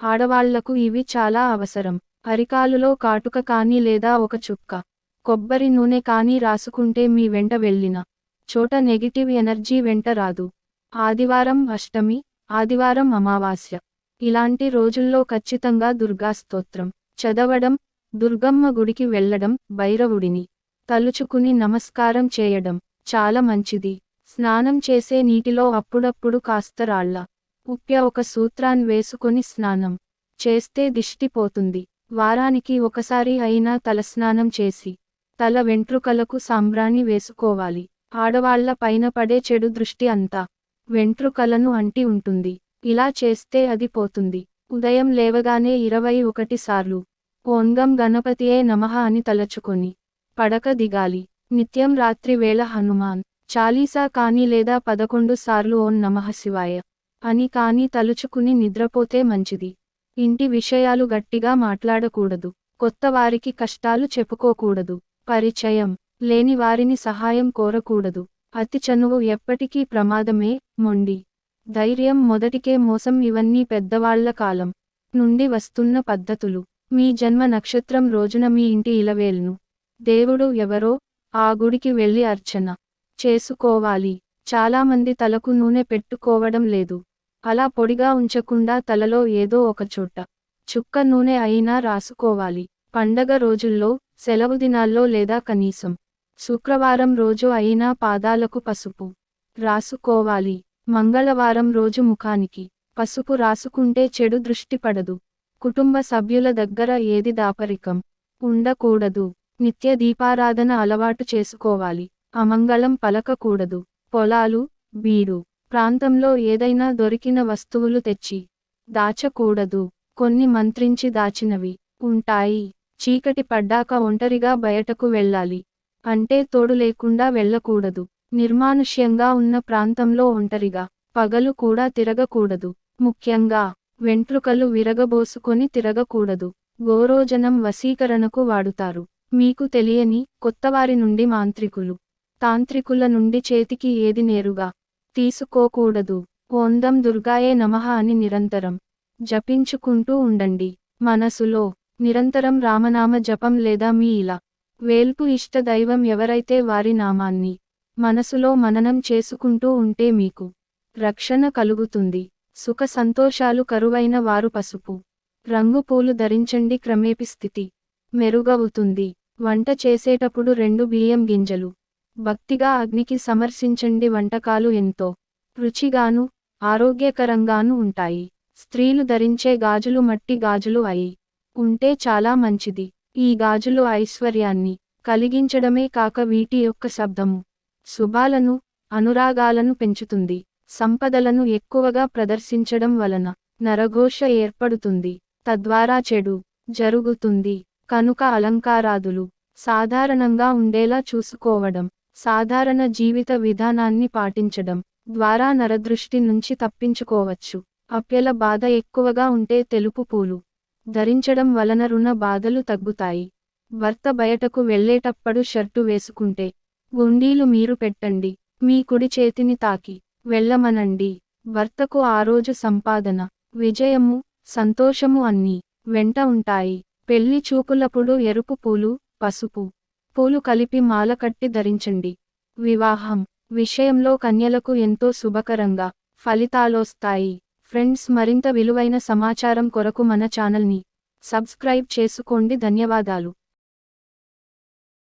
ఆడవాళ్ళకు ఇవి చాలా అవసరం. అరికాలులో కాటుక కానీ లేదా ఒక చుక్క కొబ్బరి నూనె కానీ రాసుకుంటే మీ వెంట వెళ్ళిన చోట నెగిటివ్ ఎనర్జీ వెంట రాదు. ఆదివారం అష్టమి ఆదివారం అమావాస్య. ఇలాంటి రోజుల్లో ఖచ్చితంగా దుర్గాస్తోత్రం చదవడం దుర్గమ్మ గుడికి వెళ్ళడం భైరవుడిని తలుచుకుని నమస్కారం చేయడం చాలా మంచిది. స్నానం చేసే నీటిలో అప్పుడప్పుడు కాస్త రాళ్ళ ఉప్య ఒక సూత్రాన్ వేసుకొని స్నానం చేస్తే దిష్టిపోతుంది వారానికి ఒకసారి అయినా తలస్నానం చేసి తల వెంట్రుకలకు సాంబ్రాణి వేసుకోవాలి. ఆడవాళ్ళ పైన పడే చెడు దృష్టి అంతా వెంట్రుకలను అంటి ఉంటుంది. ఇలా చేస్తే అది పోతుంది. ఉదయం లేవగానే ఇరవై ఒకటి సార్లు ఓంగం గణపతియే నమః అని తలచుకొని పడక దిగాలి. నిత్యం రాత్రి వేళ హనుమాన్ చాలీసా కాని లేదా పదకొండు సార్లు ఓం నమః శివాయ అని కాని తలుచుకుని నిద్రపోతే మంచిది. ఇంటి విషయాలు గట్టిగా మాట్లాడకూడదు. కొత్త వారికి కష్టాలు చెప్పుకోకూడదు. పరిచయం లేని వారిని సహాయం కోరకూడదు. అతి చనువు ఎప్పటికీ ప్రమాదమే మొండి. ధైర్యం మొదటికే మోసం ఇవన్నీ పెద్దవాళ్ళ కాలం నుండి వస్తున్న పద్ధతులు. మీ జన్మ నక్షత్రం రోజున మీ ఇంటి ఇలవేల్ను. దేవుడు ఎవరో ఆ గుడికి వెళ్ళి అర్చన చేసుకోవాలి. చాలామంది తలకు నూనె పెట్టుకోవడం లేదు. అలా పొడిగా ఉంచకుండా తలలో ఏదో ఒక చోట చుక్క నూనె అయినా రాసుకోవాలి. పండగ రోజుల్లో సెలవు దినాల్లో లేదా కనీసం శుక్రవారం రోజు అయినా పాదాలకు పసుపు రాసుకోవాలి. మంగళవారం రోజు ముఖానికి పసుపు రాసుకుంటే చెడు దృష్టి పడదు. కుటుంబ సభ్యుల దగ్గర ఏది దాపరికం ఉండకూడదు. నిత్య దీపారాధన అలవాటు చేసుకోవాలి. అమంగళం పలకకూడదు. పొలాలు బీడు ప్రాంతంలో ఏదైనా దొరికిన వస్తువులు తెచ్చి దాచకూడదు. కొన్ని మంత్రించి దాచినవి ఉంటాయి. చీకటి పడ్డాక ఒంటరిగా బయటకు వెళ్ళాలి. అంటే తోడు లేకుండా వెళ్ళకూడదు. నిర్మానుష్యంగా ఉన్న ప్రాంతంలో ఒంటరిగా పగలు కూడా తిరగకూడదు. ముఖ్యంగా వెంట్రుకలు విరగబోసుకొని తిరగకూడదు. గోరోజనం వశీకరణకు వాడుతారు. మీకు తెలియని కొత్తవారి నుండి మాంత్రికులు. తాంత్రికుల నుండి చేతికి ఏది నేరుగా తీసుకోకూడదు. ఓందం దుర్గాయే నమః అని నిరంతరం జపించుకుంటూ ఉండండి. మనసులో నిరంతరం రామనామ జపం లేదా మీ ఇలా వేల్పు ఇష్ట దైవం ఎవరైతే వారి నామాన్ని మనసులో మననం చేసుకుంటూ ఉంటే మీకు రక్షణ కలుగుతుంది. సుఖ సంతోషాలు కరువైన వారు పసుపు రంగు పూలు ధరించండి. క్రమేపి స్థితి మెరుగవుతుంది. వంట చేసేటప్పుడు రెండు బియ్యం గింజలు భక్తిగా అగ్నికి సమర్శించండి వంటకాలు ఎంతో రుచిగాను ఆరోగ్యకరంగాను ఉంటాయి. స్త్రీలు ధరించే గాజులు మట్టి గాజులు అయి ఉంటే చాలా మంచిది. ఈ గాజులు ఐశ్వర్యాన్ని కలిగించడమే కాక వీటి యొక్క శబ్దము శుభాలను అనురాగాలను పెంచుతుంది. సంపదలను ఎక్కువగా ప్రదర్శించడం వలన నరఘోష ఏర్పడుతుంది. తద్వారా చెడు జరుగుతుంది. కనుక అలంకారాదులు సాధారణంగా ఉండేలా చూసుకోవడం సాధారణ జీవిత విధానాన్ని పాటించడం ద్వారా నరదృష్టి నుంచి తప్పించుకోవచ్చు. అప్యల బాధ ఎక్కువగా ఉంటే తెలుపు పూలు ధరించడం వలన రుణ బాధలు తగ్గుతాయి. భర్త బయటకు వెళ్ళేటప్పుడు షర్టు వేసుకుంటే గుండీలు మీరు పెట్టండి మీ కుడి చేతిని తాకి వెళ్ళమనండి. భర్తకు ఆ రోజు సంపాదన విజయము సంతోషము అన్నీ వెంట ఉంటాయి. పెళ్ళి చూపులప్పుడు ఎరుపు పూలు పసుపు పూలు కలిపి మాల కట్టి ధరించండి. వివాహం. విషయంలో కన్యలకు ఎంతో శుభకరంగా ఫలితాలొస్తాయి. ఫ్రెండ్స్ మరింత విలువైన సమాచారం కొరకు మన ఛానల్ని సబ్స్క్రైబ్ చేసుకోండి. ధన్యవాదాలు.